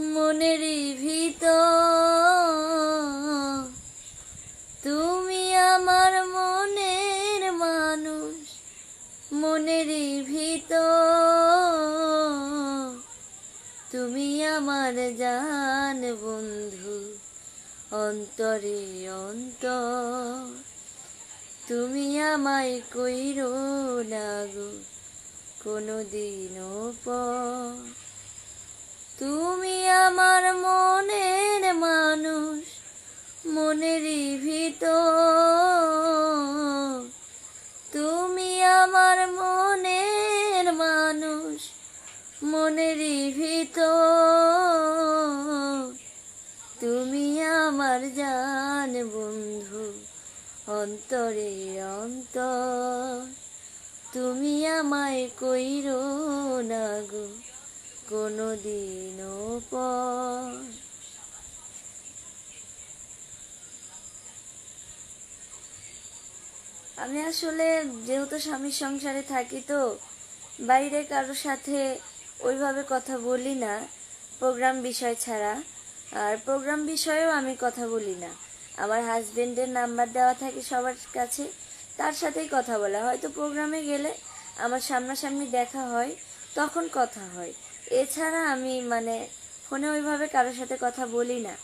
মনেরই ভিতর। তুমি আমার মনের মানুষ মনেরই ভিতর। তুমি আমার জান বন্ধু, অন্তরে অন্তর। তুমি আমায় কইরো লাগো কোনো দিনও পর। তুমি আমার মনের মানুষ মনেরই ভিতর। তুমি আমার মনের মানুষ মনেরই ভিতর। তুমি আমার জান বন্ধু, অন্তরে অন্তর। তুমি আমায় কইরো না গো। কোনো দিনও আমি আসলে যেহেতু স্বামীর সংসারে থাকি তো, বাইরে কারোর সাথে ওইভাবে কথা বলি না প্রোগ্রাম বিষয় ছাড়া। আর প্রোগ্রাম বিষয়েও আমি কথা বলি না। আমার হাজবেন্ডের নাম্বার দেওয়া থাকে সবার কাছে, তার সাথেই কথা বলা হয়তো প্রোগ্রামে গেলে আমার সামনাসামনি দেখা হয়, তখন কথা হয়। এছাড়া আমি মানে ফোনে ওইভাবে কারোর সাথে কথা বলি না।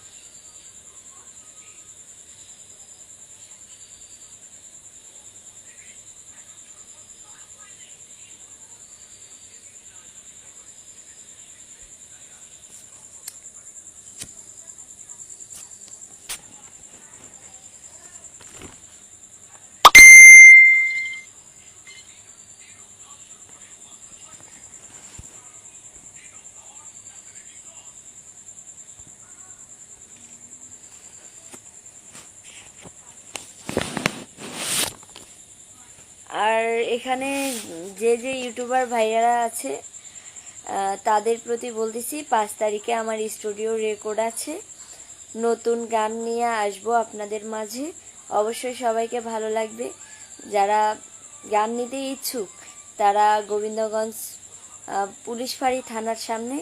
আর এখানে যে যে ইউটিউবার ভাইয়ারা আছে তাদের প্রতি বলতেছি, পাঁচ তারিখে আমার স্টুডিও রেকর্ড আছে। নতুন গান নিয়ে আসব আপনাদের মাঝে। অবশ্যই সবাইকে ভালো লাগবে। যারা গান নিতে ইচ্ছুক, তারা গোবিন্দগঞ্জ পুলিশ ফাঁড়ি থানার সামনে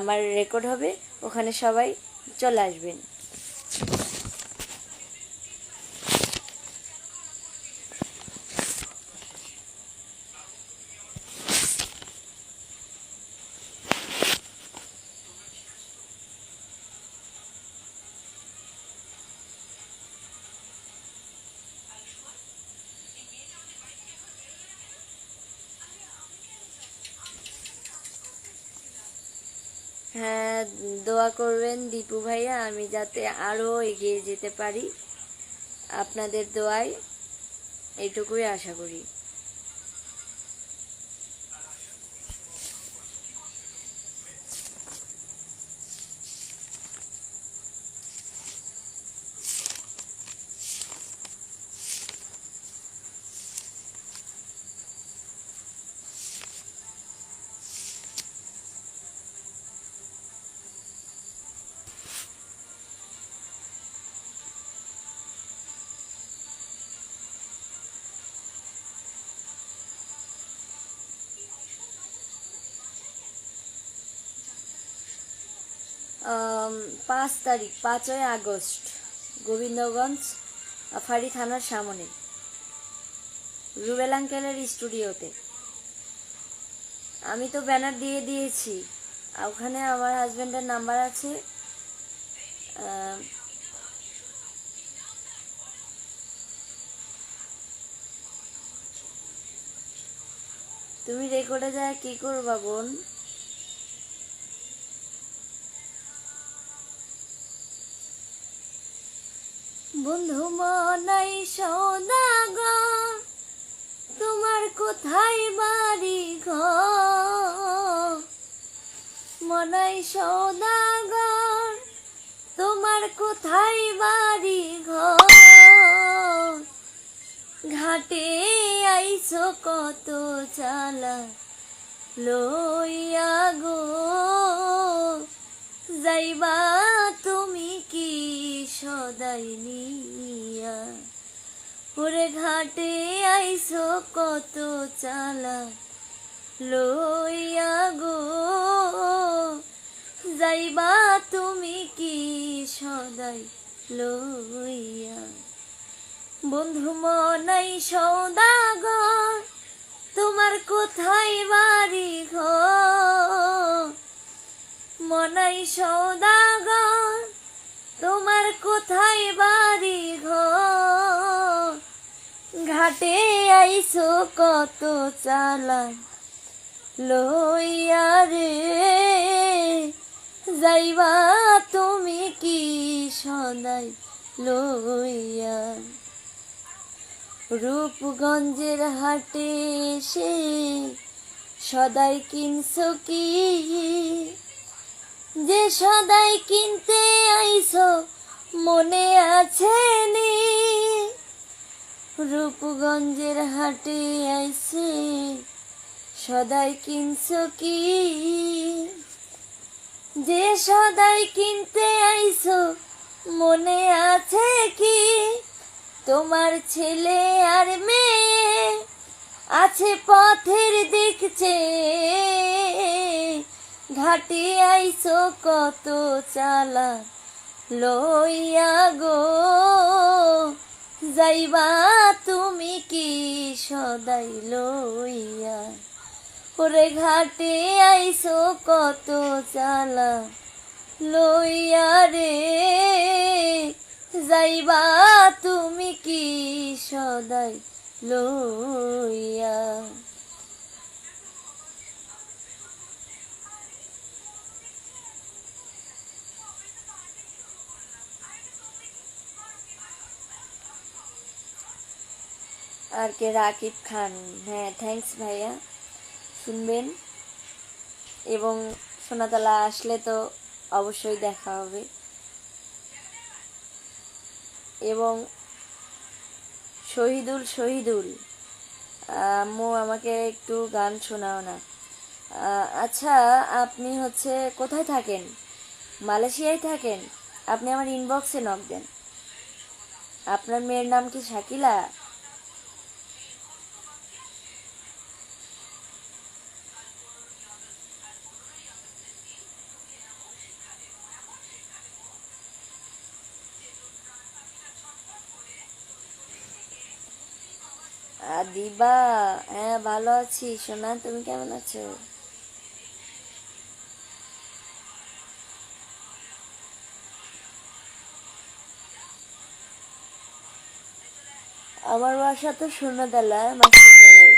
আমার রেকর্ড হবে। ওখানে সবাই চলে আসবেন। হ্যাঁ দোয়া করবেন দীপু ভাইয়া, আমি যাতে আরও এগিয়ে যেতে পারি। আপনাদের দোয়ায় এইটুকুই আশা করি। পাঁচ তারিখ, পাঁচই আগস্ট, গোবিন্দগঞ্জ ফাঁড়ি থানার সামনে। রুবেল আঙ্কেলের স্টুডিওতে। আমি তো ব্যানার দিয়ে দিয়েছি। ওখানে আমার হাজব্যান্ডের নাম্বার আছে। তুমি রেকর্ডে যায় কি করবা বোন? বন্ধু মনাই সৌদাগর তোমার কোথায় বাড়ি ঘর মনাই সৌদাগর তোমার কোথায় বাড়ি ঘর ঘাটে আইসো কত চালা লইয়া গো? যাইবা তুমি কি সদাই নিয়া? ওরে ঘাটে আইসো কত চালা লইয়া গো। যাইবা তুমি কি সদাই লইয়া? বন্ধু মনাই সৌদাগর তোমার কোথায় বাড়ি ঘর? মনাই সৌদাগর, তোমার কোথায় বাড়ি ঘর? ঘাটে আইসো কত চালা লইয়া রে, যাইবা তুমি কি সদাই লইয়া? রূপগঞ্জের হাটে এসে সদাই কিনছো কি? যে সদাই কিনতে আইসো মনে আছে নি? রূপগঞ্জের হাটে আইসে সদাই কিনছো কি? যে সদাই কিনতে আইসো মনে আছে কি? তোমার ছেলে আর মেয়ে আছে পথের দেখছে ঘাটে আইসো কত চালা লইয়া গো। যাইবা তুমি কি সদাই লইয়া? ওরে ঘাটে আইসো কত চালা লইয়া রে। যাইবা তুমি কি সদাই লইয়া? আর কে রাকিব খান। হ্যাঁ থ্যাঙ্কস ভাইয়া। শুনবেন। এবং সোনাতলা আসলে তো অবশ্যই দেখা হবে। এবং শহীদুল শহীদুল। আম্মু, আমাকে একটু গান শোনাও না। আচ্ছা আপনি হচ্ছে কোথায় থাকেন? মালয়েশিয়ায় থাকেন? আপনি আমার ইনবক্সে নক দেন। আপনার মেয়ের নাম কি শাকিলা? দিবা? হ্যাঁ ভালো আছি। সোনা তুমি কেমন আছো? আমার বাসা তো সোনাদালা মাস্টার বাড়ি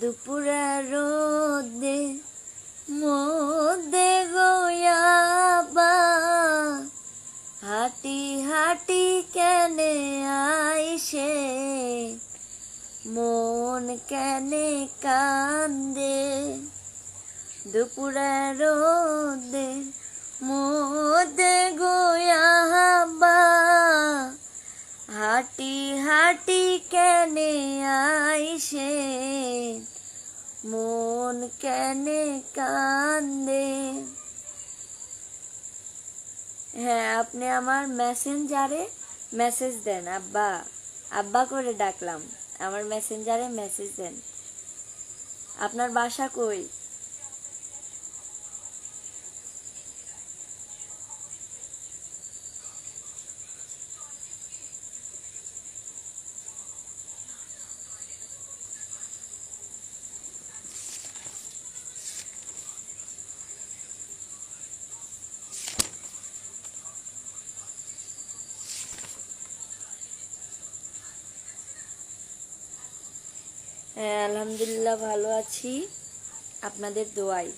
দুপুরে রোদে মধ্যে গোয়াবা হাঁটি হাঁটি কেনে আইসে, মন কেনে কান্দে। দুপুরে রোদে মধ্যে গোয়াবা হাঁটি হাঁটি কেনে আইসে, মন কেনে কান্দে। হ্যাঁ আপনি আমার মেসেঞ্জারে মেসেজ দেন, আব্বা। আব্বা করে ডাকলাম। আমার মেসেঞ্জারে মেসেজ দেন। আপনার বাসা কই? হ্যাঁ আলহামদুলিল্লাহ ভালো আছি। আপনাদের দোয়াই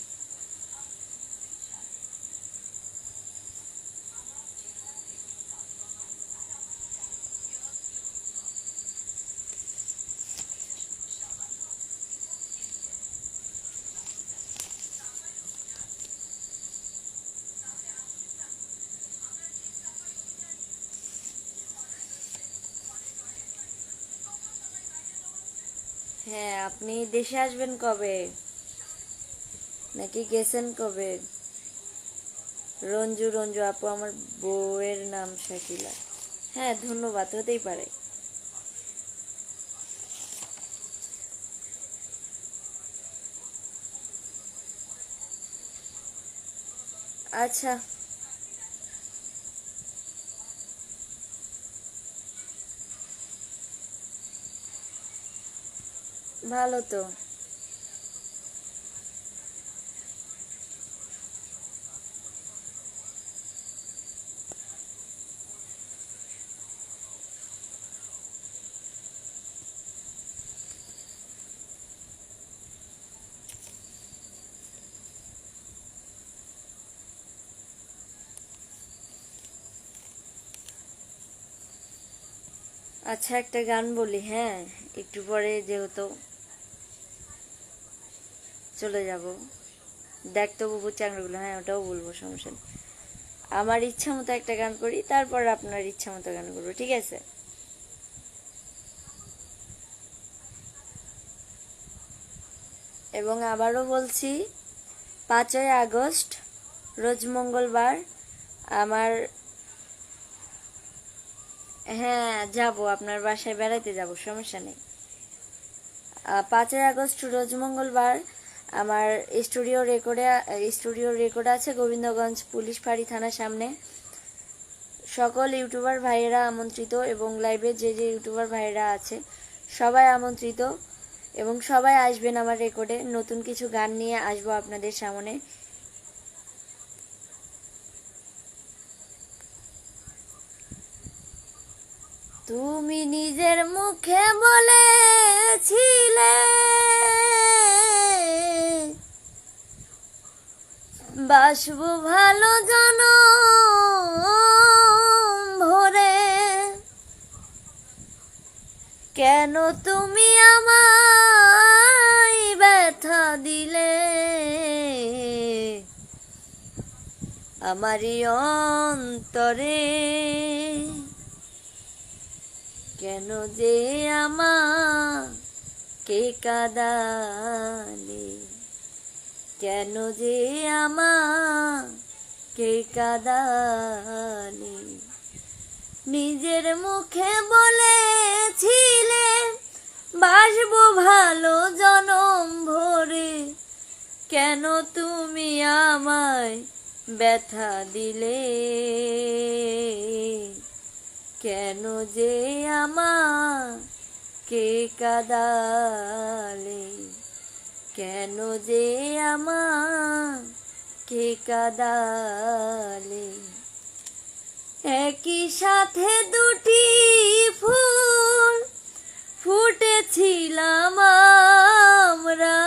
হ্যাঁ আপনি দেশে আসবেন কবে? নাকি গেছেন কবে? রঞ্জু রঞ্জু আপু, আমার বউয়ের নাম শাকিলা। হ্যাঁ ধন্যবাদ, হতেই পারে। আচ্ছা। ভালো তো। আচ্ছা একটা গান বলি হ্যাঁ? একটু পরে যেহেতু চলে যাব। দেখতো বুবু চাংড়াগুলো হ্যাঁ ওটাও বলব, সমস্যা নেই। আমার ইচ্ছা মতো একটা গান করি, তারপর আপনার ইচ্ছা মতো গান করব, ঠিক আছে? এবং আবারও বলছি, পাঁচই আগস্ট, রোজ মঙ্গলবার, আমার হ্যাঁ যাব, আপনার বাসায় বেড়াইতে যাব, সমস্যা নেই। পাঁচই আগস্ট রোজ মঙ্গলবার আমার স্টুডিও রেকর্ডে স্টুডিও রেকর্ড আছে গোবিন্দগঞ্জ পুলিশ ফাঁড়ি থানার সামনে। সকল ইউটিউবার ভাইয়েরা আমন্ত্রিত এবং লাইভে যে যে ইউটিউবার ভাইয়েরা আছে, সবাই আমন্ত্রিত এবং সবাই আসবেন আমার রেকর্ডে। নতুন কিছু গান নিয়ে আসব আপনাদের সামনে। তুমি নিজের মুখে বলেছিলে। বাসব ভালো জন ভরে। কেন তুমি আমায় ব্যথা দিলে? আমারই অন্তরে কেন যে আমাকে কাদালে? কেন যে আমাকে কাদালে? নিজের মুখে বলেছিলে, বাসবো ভালো জনম ভরে। কেন তুমি আমায় ব্যথা দিলে? কেন যে আমাকে কাদালে? কেন যে আমাকে কাদালে? একই সাথে দুটি ফুল ফুটেছিলাম আমরা।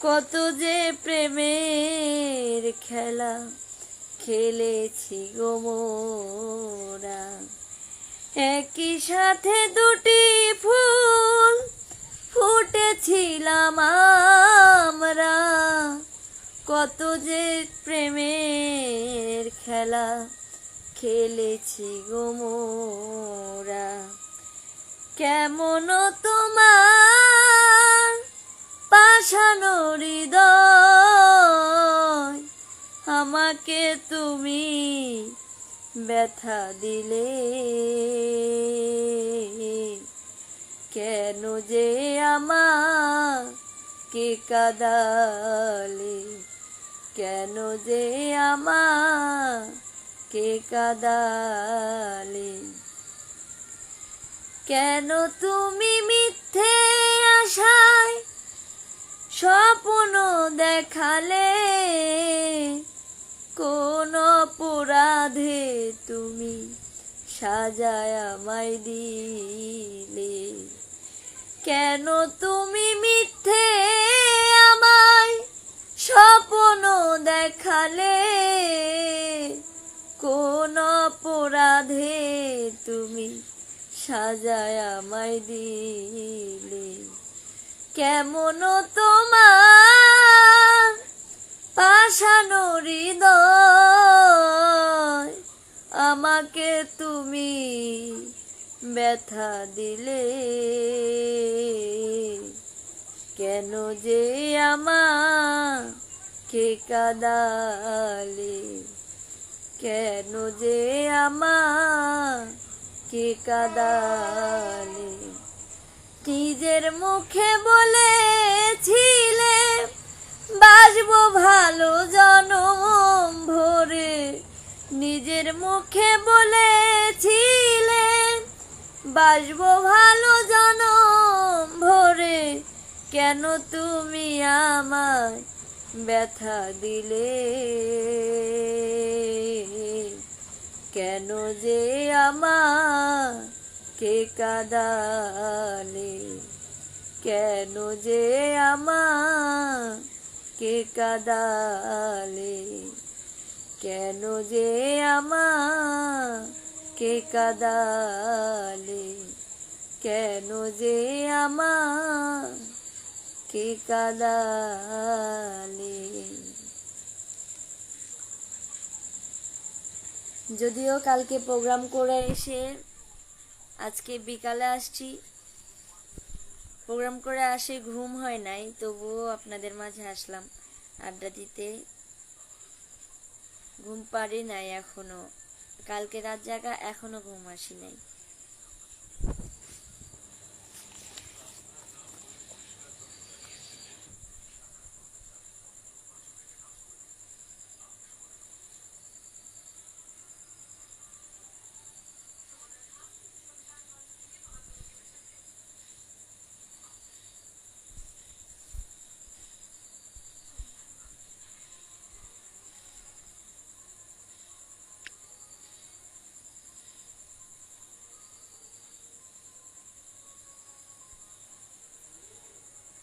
কত যে প্রেমের খেলা খেলেছি গো মোরা। একই সাথে দুটি ফুল ফুটেছিলাম আমরা। কত যে প্রেমের খেলা খেলেছি গো মোরা। কেমন তোমার পাশানো হৃদয় আমাকে তুমি ব্যথা দিলে। কেন যে আমাকে কাদালে? কেন যে আমাকে কাদালে? কেন তুমি মিথ্যে আশায় স্বপ্ন দেখালে? কোন অপরাধে তুমি সাজায় আমায় দিলে? কেন তুমি মিথ্যে আমায় স্বপ্ন দেখালে? কোন অপরাধে তুমি সাজায় আমায় দিলে? কেমন তোমার পাশানো হৃদয় আমাকে তুমি ব্যথা দিলে। কেন যে আমাকে কাদালে? কেন যে আমাকে কাদালে? নিজের মুখে বলেছিলে বাসবো ভালো জনম ভরে। নিজের মুখে বলেছিলে বাসবো ভালো জনম ভরে। কেন তুমি আমায় ব্যথা দিলে? কেন যে আমাকে কাদালে? কেন যে আমাকে কাদালে? কেন যে আমাকে কাদালে? কেন যে আমাকে কাদালে? যদিও কালকে প্রোগ্রাম করে এসে আজকে বিকালে আসছি। প্রোগ্রাম করে আসে, ঘুম হয় নাই, তবুও আপনাদের মাঝে আসলাম। আড্ডা দিতে। ঘুম পারি নাই এখনও। কালকে রাত জাগা এখনও ঘুম আসি নাই।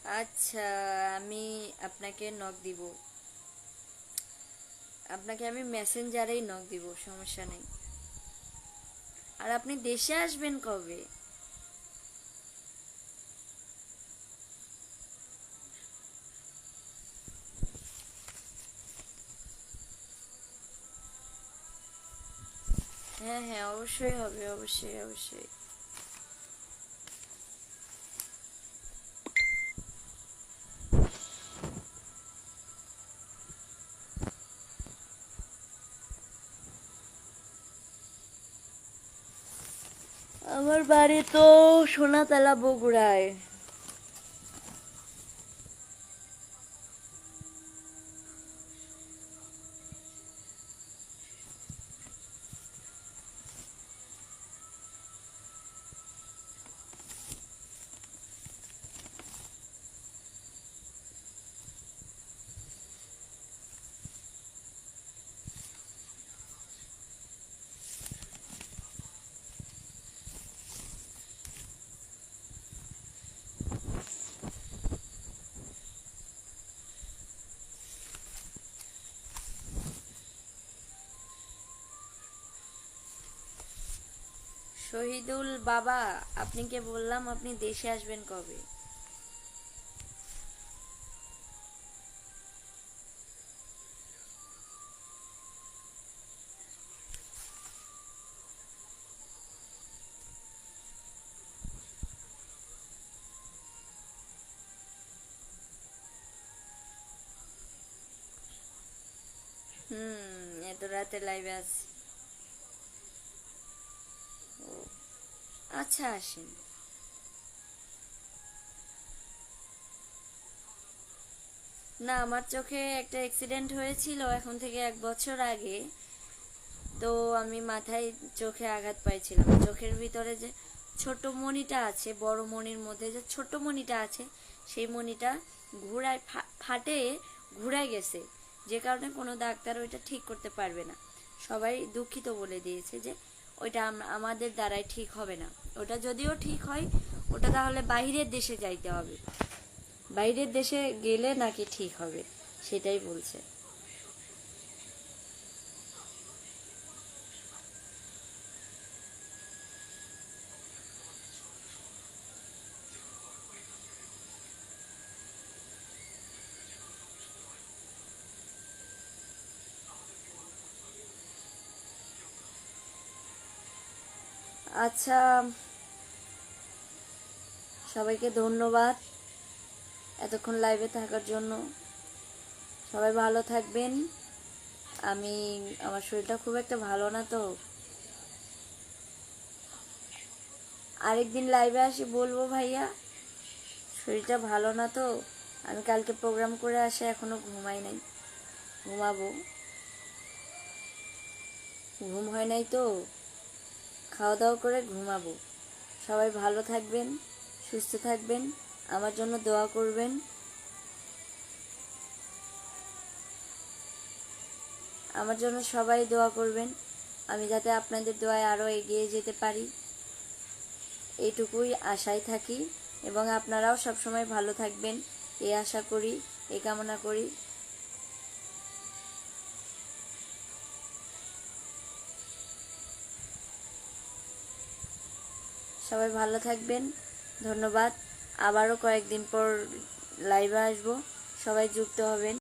আচ্ছা আমি আপনাকে নক দিব। আপনাকে আমি মেসেঞ্জারেই নক দিব, সমস্যা নেই। আর আপনি দেশে আসবেন কবে? হ্যাঁ হ্যাঁ অবশ্যই হবে, অবশ্যই অবশ্যই। আমার বাড়ি তো সোনাতলা বগুড়ায়। শহীদুল বাবা আপনি কে বললাম আপনি দেশে আসবেন কবে? হুম এত রাতে লাইভে আছি। আচ্ছা আসেন। না, আমার চোখে একটা অ্যাক্সিডেন্ট হয়েছিল এখন থেকে এক বছর আগে। তো আমি মাথায় চোখে আঘাত পাইছিলাম। চোখের ভিতরে যে ছোট মণিটা আছে, বড় মণির মধ্যে যে ছোট মণিটা আছে, সেই মণিটা ঘুরায় ফাটে, ঘুরায় গেছে। যে কারণে কোনো ডাক্তার ওইটা ঠিক করতে পারবে না। সবাই দুঃখিত বলে দিয়েছে যে ওইটা আমাদের দ্বারাই ঠিক হবে না। ওটা যদিও ঠিক হয়, ওটা তাহলে বাইরের দেশে যাইতে হবে। বাইরের দেশে গেলে নাকি ঠিক হবে, সেটাই বলছে। আচ্ছা সবাইকে ধন্যবাদ এতক্ষণ লাইভে থাকার জন্য। সবাই ভালো থাকবেন। আমি, আমার শরীরটা খুব একটা ভালো না তো। আরেকদিন লাইভে আসি বলব ভাইয়া, শরীরটা ভালো না তো। আমি কালকে প্রোগ্রাম করে আসে, এখনও ঘুমাই নাই। ঘুমাবো। ঘুম হয় নাই তো। খাওয়া দাওয়া করে ঘুমাবো। সবাই ভালো থাকবেন। সুস্থ থাকবেন, আমার জন্য দোয়া করবেন। আমার জন্য সবাই দোয়া করবেন, আমি যাতে আপনাদের দোয়ায় আরও এগিয়ে যেতে পারি। এইটুকুই আশায় থাকি এবং আপনারাও সবসময় ভালো থাকবেন, এই আশা করি, এই কামনা করি। সবাই ভালো থাকবেন। ধন্যবাদ। আবারও কয়েকদিন পর লাইভে আসব। সবাই যুক্ত হবেন।